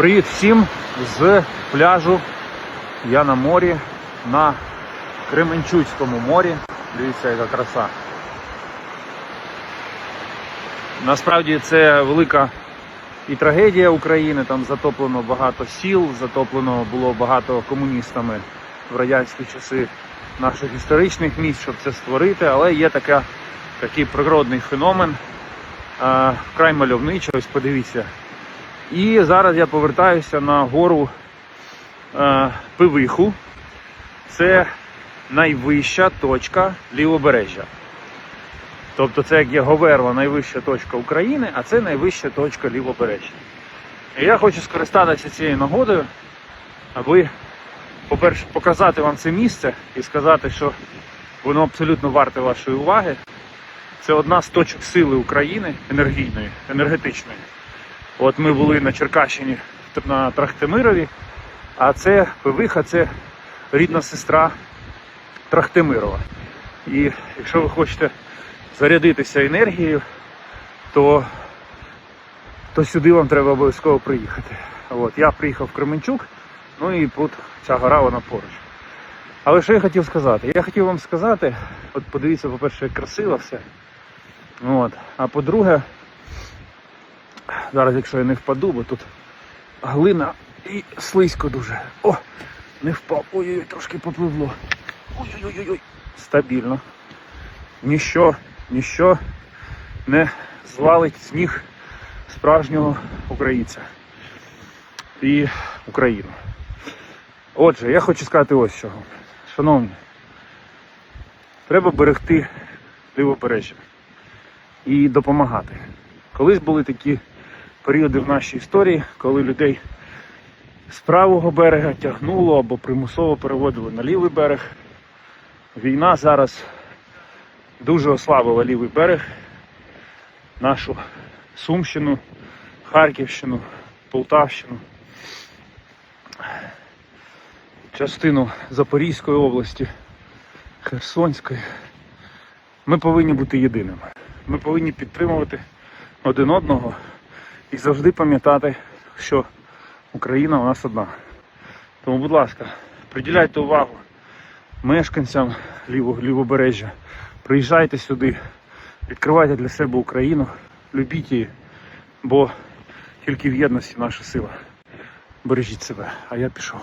Привіт всім з пляжу. Я на морі, на Кременчуцькому морі. Дивіться, яка краса. Насправді це велика і трагедія України. Там затоплено багато сіл, затоплено було багато комуністами в радянські часи наших історичних місць, щоб це створити, але є така, такий природний феномен, вкрай мальовничий, ось подивіться. І зараз я повертаюся на гору е, Пивиху. Це найвища точка лівобережжя. Тобто це як є Говерла, найвища точка України, а це найвища точка лівобережжя. І я хочу скористатися цією нагодою, аби, по-перше, показати вам це місце і сказати, що воно абсолютно варте вашої уваги. Це одна з точок сили України енергійної, енергетичної. От ми були на Черкащині на Трахтимирові, а це Пивиха, це рідна сестра Трахтимирова. І якщо ви хочете зарядитися енергією, то, то сюди вам треба обов'язково приїхати. От, я приїхав в Кременчук, ну і тут ця гора вона поруч. Але що я хотів сказати? Я хотів вам сказати, от подивіться, по-перше, як красиво все. От. А по-друге, Зараз, якщо я не впаду, бо тут глина і слизько дуже. О! Не впав. Ой-ой-ой, трошки попливло. Ой-ой-ой. Стабільно. Ніщо, ніщо не звалить з ніг справжнього українця і Україну. Отже, я хочу сказати ось що. Шановні, треба берегти лівобережжя і допомагати. Колись були такі періоди в нашій історії, коли людей з правого берега тягнуло або примусово переводили на лівий берег. Війна зараз дуже ослабила лівий берег, нашу Сумщину, Харківщину, Полтавщину, частину Запорізької області, Херсонської. Ми повинні бути єдиними. Ми повинні підтримувати один одного і завжди пам'ятати, що Україна у нас одна. Тому, будь ласка, приділяйте увагу мешканцям лівобережжя. Приїжджайте сюди, відкривайте для себе Україну, любіть її, бо тільки в єдності наша сила. Бережіть себе, а я пішов.